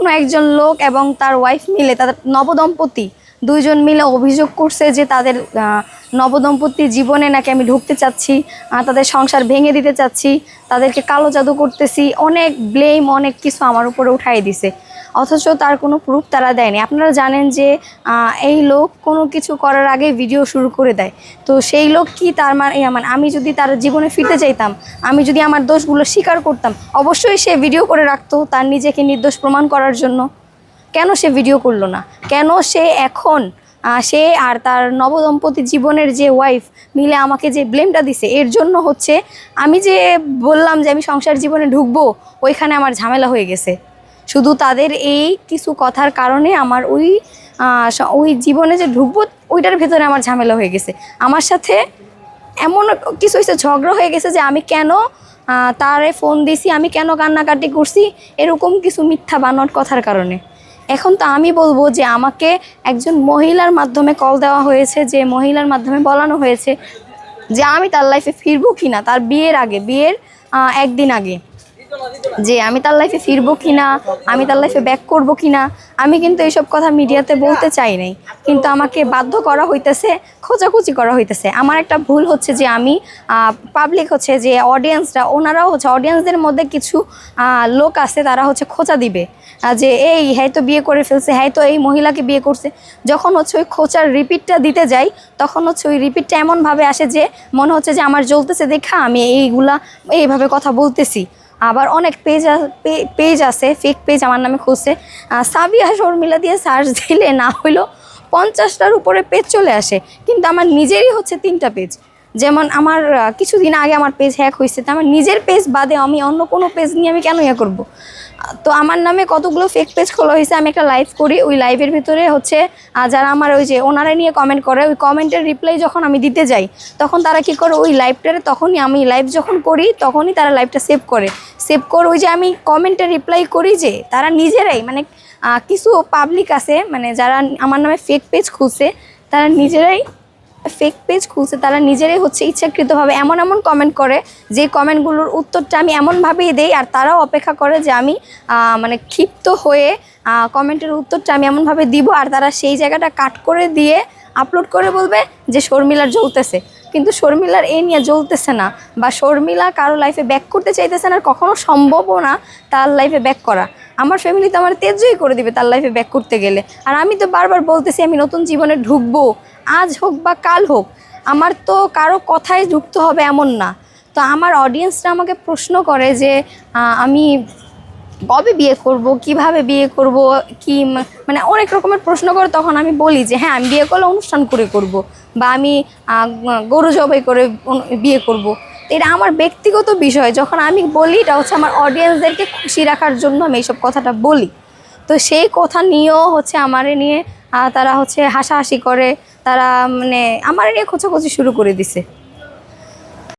কোনো একজন লোক এবং তার ওয়াইফ মিলে, তাদের নবদম্পতি দুইজন মিলে অভিযোগ করছে যে তাদের নবদম্পতির নবদম্পতি জীবনে নাকি আমি ঢুকতে চাচ্ছি তাদের সংসার ভেঙে দিতে চাচ্ছি, তাদেরকে কালো জাদু করতেছি, অনেক ব্লেম অনেক কিছু আমার উপরে উঠাই দিছে। অথচ তার কোনো প্রুফ তারা দেয়নি। আপনারা জানেন যে এই লোক কোনো কিছু করার আগে ভিডিও শুরু করে দেয়। তো সেই লোক কি তার মানে মানে আমি যদি তার জীবনে ফিরতে চাইতাম, আমি যদি আমার দোষগুলো স্বীকার করতাম, অবশ্যই সে ভিডিও করে রাখতো তার নিজেকে নির্দোষ প্রমাণ করার জন্য। কেন সে ভিডিও করল না? কেন সে এখন সে আর তার নবদম্পতি জীবনের যে ওয়াইফ মিলে আমাকে যে ব্লেমটা দিছে, এর জন্য হচ্ছে আমি যে বললাম যে আমি সংসার জীবনে ঢুকবো, ওইখানে আমার ঝামেলা হয়ে গেছে। শুধু তাদের এই কিছু কথার কারণে আমার ওই ওই জীবনে যে ঢুকবো, ওইটার ভেতরে আমার ঝামেলা হয়ে গেছে। আমার সাথে এমন কিছু হয়েছে, ঝগড়া হয়ে গেছে যে আমি কেন তারে ফোন দিছি, আমি কেন কান্নাকাটি করছি, এরকম কিছু মিথ্যা বানোয়ার কথার কারণে। এখন তো আমি বলব যে আমাকে একজন মহিলার মাধ্যমে কল দেওয়া হয়েছে, যে মহিলার মাধ্যমে বলানো হয়েছে যে আমি তার লাইফে ফিরবো কি না তার বিয়ের আগে, বিয়ের একদিন আগে। যে আমি তার লাইফে ফিরবো কিনা, আমি তার লাইফে ব্যাক করব কিনা, আমি কিন্তু এইসব কথা মিডিয়াতে বলতে চাই নাই। কিন্তু আমাকে বাধ্য করা হইতেছে খোঁজাখুচি করা হইতেছে। আমার একটা ভুল হচ্ছে যে আমি পাবলিক হচ্ছে যে অডিয়েন্সরা ওনারাও হচ্ছে অডিয়েন্সদের মধ্যে কিছু লোক আছে, তারা হচ্ছে খোঁচা দিবে। যে এই হ্যাঁ তো বিয়ে করে ফেলছে হ্যাঁ তো এই মহিলাকে বিয়ে করছে। যখন হচ্ছে ওই খোঁচার রিপিটটা দিতে যাই, তখন হচ্ছে ওই রিপিটটা এমনভাবে আসে যে মনে হচ্ছে যে আমার জ্বলতেছে, দেখা, আমি এইগুলা, এইভাবে কথা বলতেছি। আবার অনেক পেজ পেজ আছে ফেক পেজ আমার নামে খুঁজছে সাবিয়া শর্মিলা দিয়ে সার্চ দিলে না হইল পঞ্চাশটার উপরে পেজ চলে আসে। কিন্তু আমার নিজেরই হচ্ছে তিনটা পেজ যেমন আমার কিছুদিন আগে আমার পেজ হ্যাক হয়েছে তো আমার নিজের পেজ বাদে আমি অন্য কোনো পেজ নিয়ে আমি কেন ইয়ে করব? তো আমার নামে কতগুলো ফেক পেজ খোলা হয়েছে আমি একটা লাইভ করি, ওই লাইভের ভিতরে হচ্ছে যারা আমার ওই যে ওনারা নিয়ে কমেন্ট করে, ওই কমেন্টের রিপ্লাই যখন আমি দিতে যাই, তখন তারা কি করে ওই লাইভটারে তখনই আমি লাইভ যখন করি, তখনই তারা লাইভটা সেভ করে। সেভ করে ওই যে আমি কমেন্টে রিপ্লাই করি যে, তারা নিজেরাই মানে কিছু পাবলিক আছে মানে যারা আমার নামে ফেক পেজ খুঁজছে তারা নিজেরাই ফেক পেজ খুলছে, তারা নিজেরাই হচ্ছে ইচ্ছাকৃতভাবে এমন এমন কমেন্ট করে, যে কমেন্টগুলোর উত্তরটা আমি এমনভাবেই দেই আর তারাও অপেক্ষা করে যে আমি মানে ক্ষিপ্ত হয়ে কমেন্টের উত্তরটা আমি এমনভাবে দিব আর তারা সেই জায়গাটা কাট করে দিয়ে আপলোড করে বলবে যে শর্মিলার জ্বলতেছে। কিন্তু শর্মিলার এই নিয়ে জ্বলতেছে না বা শর্মিলা কারও লাইফে ব্যাক করতে চাইতেছে না আর কখনো সম্ভবও না তার লাইফে ব্যাক করা। আমার ফ্যামিলি তো আমার তেজই করে দিবে তার লাইফে ব্যাক করতে গেলে। আর আমি তো বারবার বলতেছি, আমি নতুন জীবনে ঢুকবো, আজ হোক বা কাল হোক, আমার তো কারও কথায় ঢুকতে হবে এমন না। তো আমার অডিয়েন্সরা আমাকে প্রশ্ন করে যে আমি কবে বিয়ে করব, কীভাবে বিয়ে করব, কি মানে অনেক রকমের প্রশ্ন করে তখন আমি বলি যে হ্যাঁ আমি বিয়ে করলে অনুষ্ঠান করে করব বা আমি গরু জবাই করে বিয়ে করব। এটা আমার ব্যক্তিগত বিষয়। যখন আমি বলি, এটা হচ্ছে আমার অডিয়েন্সদেরকে খুশি রাখার জন্য আমি এইসব কথাটা বলি। তো সেই কথা নিয়েও হচ্ছে আমারে নিয়ে তারা হচ্ছে হাসাহাসি করে, তারা মানে আমার নিয়ে খোঁচাখুচি শুরু করে দিছে।